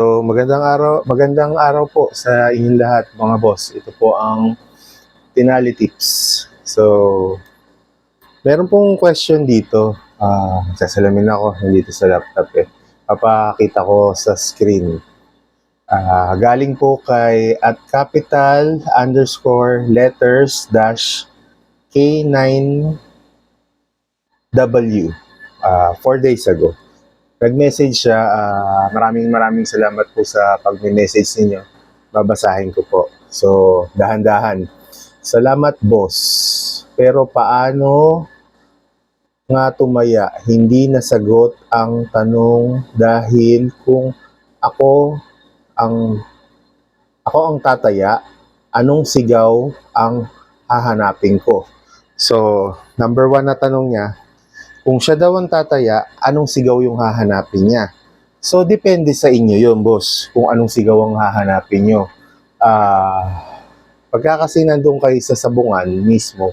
So, magandang araw, magandang araw po sa inyong lahat, mga boss. Ito po ang Tinali Tips. So, meron pong question dito. Ah, sasalamin ako dito sa laptop eh. Papakita ko sa screen. Ah, galing po kay at capital underscore letters dash K9W ah, four days ago nag-message siya. ah, maraming maraming salamat po sa pag-message ninyo. Babasahin ko po. So, dahan-dahan. Salamat, boss. Pero paano nga tumaya? Hindi nasagot ang tanong dahil kung ako ang ako ang tataya, anong sigaw ang hahanapin ko? So, number one na tanong niya, kung siya daw ang tataya, anong sigaw yung hahanapin niya? So, depende sa inyo yun, boss, kung anong sigaw ang hahanapin nyo. Ah, pagka kasi nandun kayo sa sabungan mismo,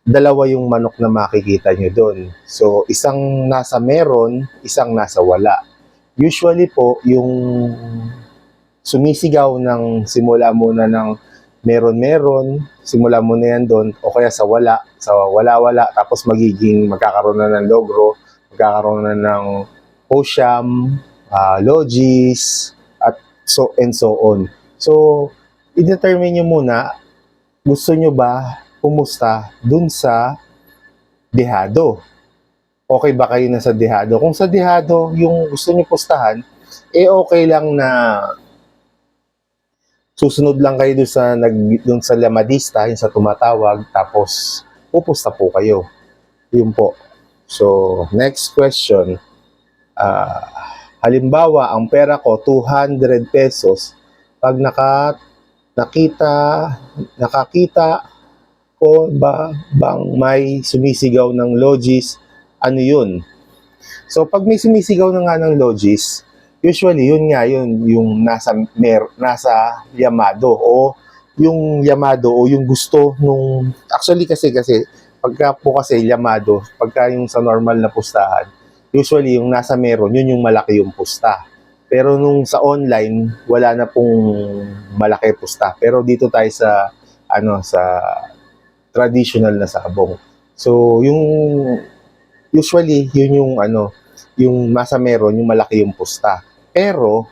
dalawa yung manok na makikita nyo doon. So, isang nasa meron, isang nasa wala. Usually po, yung sumisigaw ng simula muna ng meron-meron, simula mo na yan doon, o kaya sa wala, sa wala-wala, tapos magiging, magkakaroon na ng logro, magkakaroon na ng Osham, ah, Logis, at so and so on. So, i-determine nyo muna, gusto nyo ba pumusta dun sa dehado? Okay ba kayo na sa dehado? Kung sa dehado, yung gusto nyo pustahan, eh okay lang na susunod lang kayo doon sa nag doon sa lamadista, yung sa tumatawag, tapos pupusta po kayo. Yun po. So, next question. Ah, halimbawa, ang pera ko 200 pesos. Pag naka nakita nakakita ko ba bang may sumisigaw ng logis, ano yun? So, pag may sumisigaw na nga ng logis, usually yun nga yun yung nasa mer nasa Yamado o yung Yamado o yung gusto nung actually kasi kasi pagka po kasi Yamado pagka yung sa normal na pustahan usually yung nasa meron yun yung malaki yung pusta. Pero nung sa online wala na pong malaki pusta. Pero dito tayo sa ano sa traditional na sabong. So yung usually yun yung ano yung nasa meron yung malaki yung pusta pero,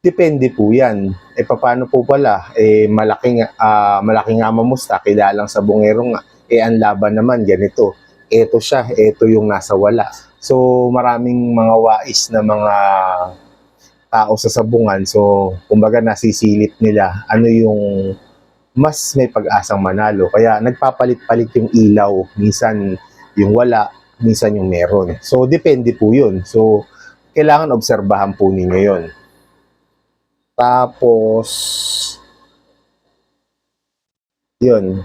depende po yan. E paano po pala? Eh, malaking, ah malaking nga mamusta, kilalang sa bungero nga. Eh, ang laban naman, ganito. Eto siya, eto yung nasa wala. So, maraming mga wais na mga tao sa sabungan. So, kumbaga nasisilip nila ano yung mas may pag-asang manalo. Kaya nagpapalit-palit yung ilaw. Minsan yung wala, minsan yung meron. So, depende po yun. So, kailangan obserbahan po ninyo yon. Tapos, yun,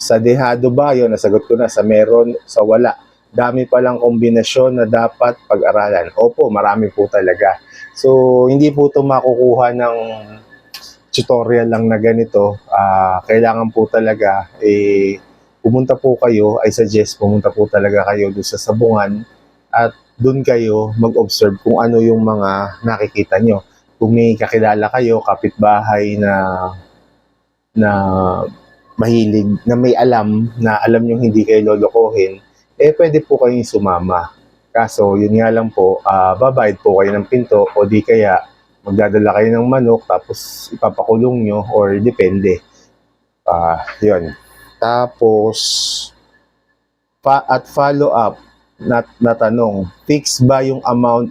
sa dehado ba, yun, nasagot ko na, sa meron, sa wala. Dami palang kombinasyon na dapat pag-aralan. Opo, marami po talaga. So, hindi po ito makukuha ng tutorial lang na ganito. Ah, kailangan po talaga, eh, pumunta po kayo, I suggest pumunta po talaga kayo doon sa sabungan at doon kayo mag-observe kung ano yung mga nakikita nyo. Kung may kakilala kayo, kapitbahay na na mahilig, na may alam, na alam nyo hindi kayo lolokohin, eh pwede po kayong sumama. Kaso, yun nga lang po, ah, babayad po kayo ng pinto o di kaya magdadala kayo ng manok tapos ipapakulong nyo or depende. Ah, yun. Tapos, pa at follow up, na, na tanong, fix ba yung amount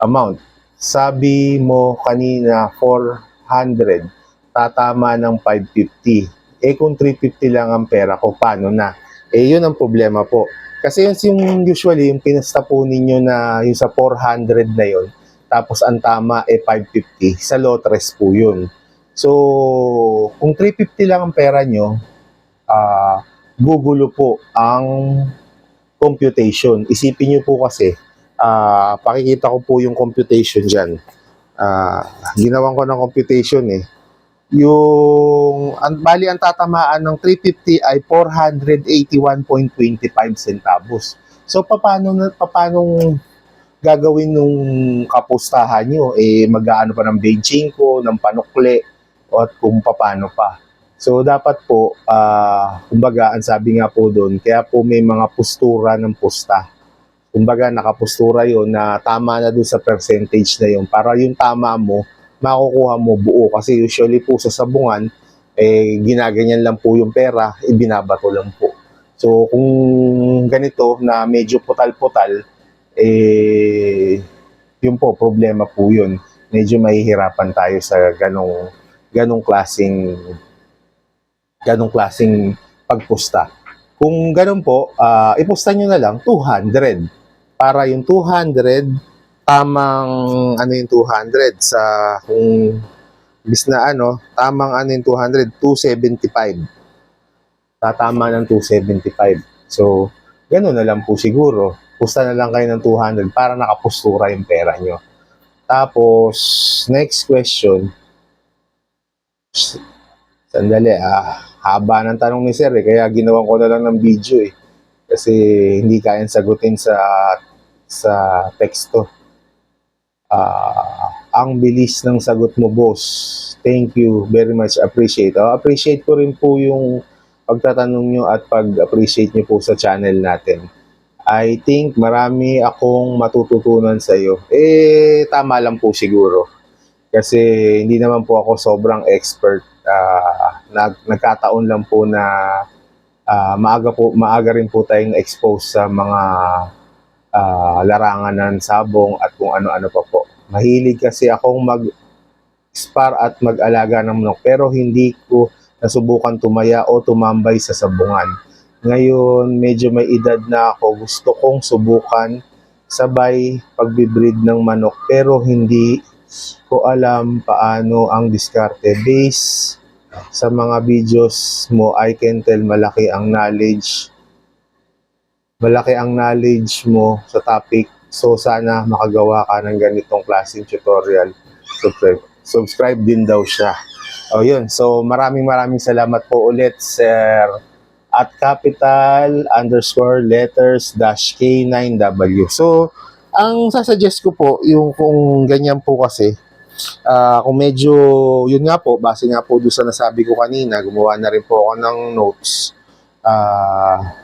amount? Sabi mo kanina 400, tatama ng 550. Eh kung 350 lang ang pera ko, paano na? Eh yun ang problema po. Kasi yun yung usually yung pinasta po ninyo na yung sa 400 na yun, tapos ang tama eh 550, sa lotres po yun. So, kung 350 lang ang pera nyo, ah gugulo po ang computation. Isipin niyo po kasi, ah pakikita ko po yung computation dyan. Ah ginawan ko ng computation eh. Yung, ang, bali ang tatamaan ng 350 ay 481.25 centavos. So, paano, paano gagawin nung kapustahan nyo? Eh, mag-aano pa ng benching ko, ng panukle, at kung paano pa. So, dapat po, ah, kumbaga, ang sabi nga po doon, kaya po may mga postura ng pusta. Kumbaga, nakapustura yon na tama na doon sa percentage na yon para yung tama mo, makukuha mo buo. Kasi usually po sa sabungan, eh, ginaganyan lang po yung pera, ibinabato lang po. So, kung ganito na medyo putal-putal, eh, yun po, problema po yun. Medyo mahihirapan tayo sa ganong, ganong klasing, ganong klasing pagpusta. Kung ganun po, ah, ipusta nyo na lang 200. Para yung 200, tamang ano yung 200 sa kung bis na ano, tamang ano yung 200, 275. Tatama ng 275. So, ganun na lang po siguro. Pusta na lang kayo ng 200 para nakapustura yung pera nyo. Tapos, next question. Sandali, ah, haba ng tanong ni Sir eh, kaya ginawan ko na lang ng video eh. Kasi hindi kayang sagutin sa sa teksto. Ah, ang bilis ng sagot mo, boss. Thank you very much. Appreciate. Oh, appreciate ko rin po yung pagtatanong nyo at pag-appreciate nyo po sa channel natin. I think marami akong matututunan sa iyo. Eh, tama lang po siguro. Kasi hindi naman po ako sobrang expert. Ah, nag, nagkataon lang po na ah, maaga po maaga rin po tayong expose sa mga ah, larangan ng sabong at kung ano-ano pa po. Mahilig kasi akong mag spar at mag-alaga ng manok pero hindi ko nasubukan tumaya o tumambay sa sabungan. Ngayon, medyo may edad na ako. Gusto kong subukan sabay pagbibreed ng manok pero hindi ko alam paano ang diskarte. Base sa mga videos mo, I can tell malaki ang knowledge. Malaki ang knowledge mo sa topic. So, sana makagawa ka ng ganitong klaseng tutorial. Subscribe, subscribe din daw siya. O yun, so maraming maraming salamat po ulit, Sir at capital underscore letters dash K9W. So, ang sasuggest ko po, yung kung ganyan po kasi, ah, kung medyo, yun nga po, base nga po doon sa nasabi ko kanina, gumawa na rin po ako ng notes. Ah,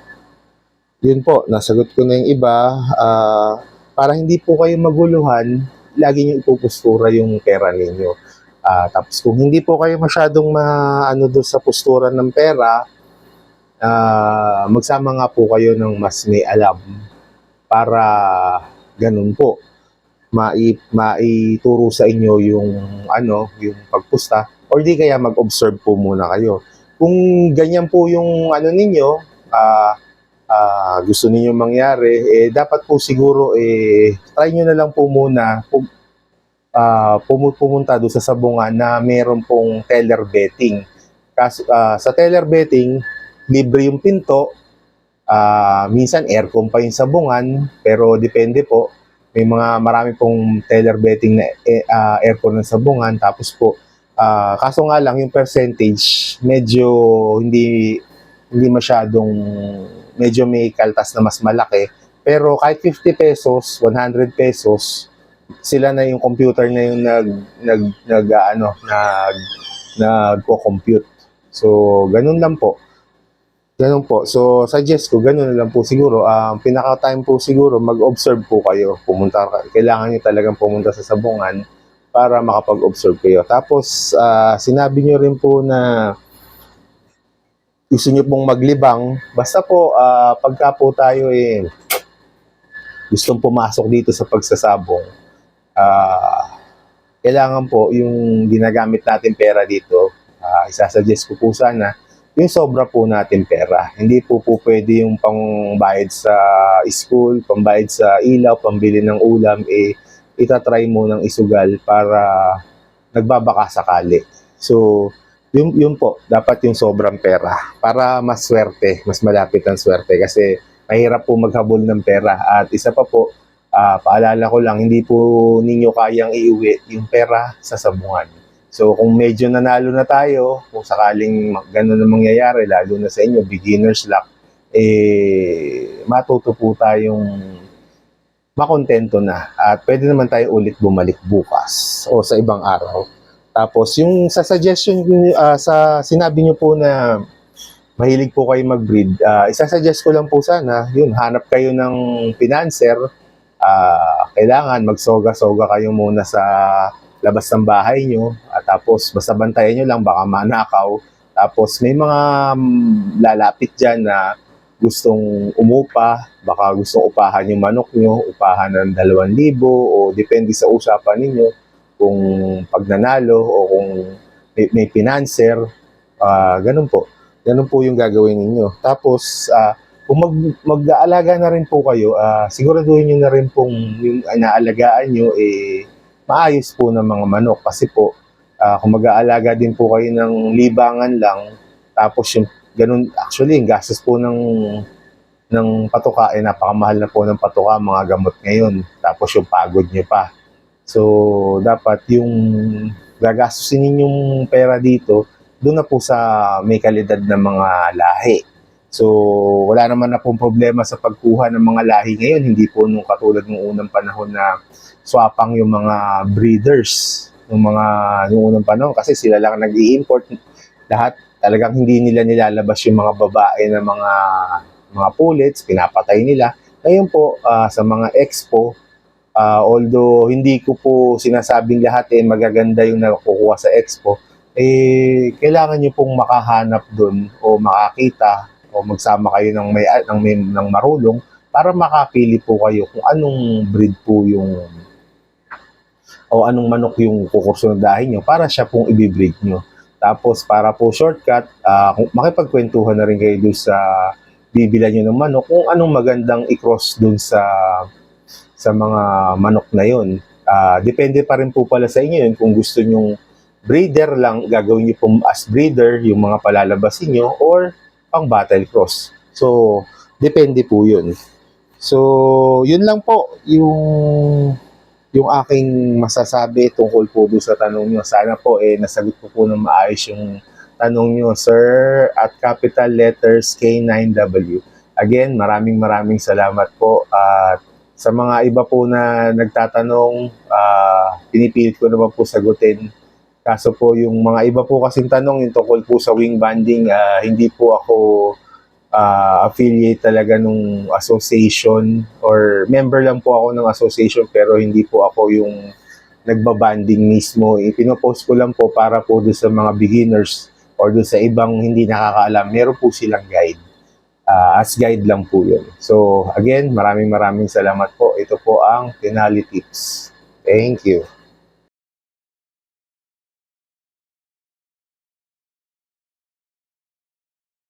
yun po, nasagot ko na yung iba. Ah, para hindi po kayo maguluhan, lagi nyo ipupustura yung pera ninyo. Ah, tapos kung hindi po kayo masyadong maano doon sa postura ng pera, ah, magsama nga po kayo ng mas may alam para ganun po mai maituro sa inyo yung ano, yung pagpusta or di kaya mag-observe po muna kayo. Kung ganyan po yung ano ninyo, ah ah, gusto niyo mangyari, eh dapat po siguro eh try niyo na lang po muna pum- pumu- pumunta doon sa sabungan na meron pong teller betting. Kaso, ah, sa teller betting, libre yung pinto, ah, minsan aircon pa yung sabungan, pero depende po. May mga marami pong teller betting na ah, aircon ng sabungan, tapos po, ah, kaso nga lang yung percentage, medyo hindi hindi masyadong, medyo may kaltas na mas malaki. Pero kahit 50 pesos, 100 pesos, sila na yung computer na yung nag nag nag ano nag nagko-compute. So, ganun lang po. Ganun po. So, suggest ko, ganun na lang po siguro. Ang pinaka-time po siguro, mag-observe po kayo. Pumunta, ka- kailangan nyo talagang pumunta sa sabungan para makapag-observe kayo. Tapos, ah, sinabi nyo rin po na gusto nyo pong maglibang. Basta po, ah, pagka po tayo eh, gustong pumasok dito sa pagsasabong, ah, kailangan po yung ginagamit natin pera dito, ah, isasuggest ko po sana, yung sobra po natin pera. Hindi po po pwede yung pangbayad sa school, pambayad sa ilaw, pambili ng ulam, eh, itatry mo ng isugal para nagbabaka sakali. So, yun, yun po, dapat yung sobrang pera para mas swerte, mas malapit ang swerte kasi mahirap po maghabol ng pera. At isa pa po, ah, paalala ko lang, hindi po ninyo kayang iuwi yung pera sa sabungan. So kung medyo nanalo na tayo, kung sakaling ganun ang mangyayari, lalo na sa inyo, beginner's luck, eh, matuto po tayong makontento na. At pwede naman tayo ulit bumalik bukas o sa ibang araw. Tapos yung sa suggestion ah, sa sinabi niyo po na mahilig po kayo mag-breed, ah, isasuggest ko lang po sana, yun, hanap kayo ng financer, ah, kailangan magsoga-soga kayo muna sa labas ng bahay nyo, tapos basta bantayan nyo lang, baka manakaw, tapos may mga mm, lalapit dyan na gustong umupa, baka gustong upahan yung manok nyo, upahan ng 2,000 o depende sa usapan ninyo kung pag nanalo o kung may, may financer, ah, ganun po. Ganun po yung gagawin ninyo. Tapos, ah, kung mag, mag-aalaga na rin po kayo, ah, siguraduhin nyo na rin pong yung inaalagaan nyo, eh, maayos po ng mga manok. Kasi po, ah, kung mag-aalaga din po kayo ng libangan lang, tapos yung ganun, actually, yung gastos po ng ng patuka, eh, napakamahal na po ng patuka, mga gamot ngayon. Tapos yung pagod nyo pa. So, dapat yung gagastusin ninyong pera dito, doon na po sa may kalidad ng mga lahi. So, wala naman na pong problema sa pagkuha ng mga lahi ngayon. Hindi po nung katulad ng unang panahon na swapang yung mga breeders ng mga yung unang panahon kasi sila lang nag-i-import lahat talagang hindi nila nilalabas yung mga babae na mga mga pullets, pinapatay nila. Ngayon po ah, sa mga expo, ah, although hindi ko po sinasabing lahat eh magaganda yung nakukuha sa expo, eh kailangan niyo pong makahanap doon o makakita o magsama kayo ng may ng, may, ng marulong para makapili po kayo kung anong breed po yung o anong manok yung kukursundahin nyo para siya pong ibibreed nyo. Tapos para po shortcut, kung makipagkwentuhan na rin kayo doon sa bibila nyo ng manok kung anong magandang i-cross doon sa sa mga manok na yon. Ah, depende pa rin po pala sa inyo yun kung gusto nyong breeder lang, gagawin nyo po as breeder yung mga palalabasin nyo or pang battle cross. So, depende po yun. So, yun lang po yung yung aking masasabi tungkol po doon sa tanong nyo. Sana po eh nasagot ko po ng maayos yung tanong nyo, sir, at capital letters K9W. Again, maraming maraming salamat po at sa mga iba po na nagtatanong, ah, pinipilit ko naman po sagutin. Kaso po yung mga iba po kasing tanong, yung tungkol po sa wing banding, ah, hindi po ako ah, affiliate talaga nung association or member lang po ako ng association pero hindi po ako yung nagbabanding mismo. Ipinopost ko lang po para po doon sa mga beginners or doon sa ibang hindi nakakaalam. Meron po silang guide. Ah, as guide lang po yun. So, again, maraming maraming salamat po. Ito po ang Tenali Tips. Thank you.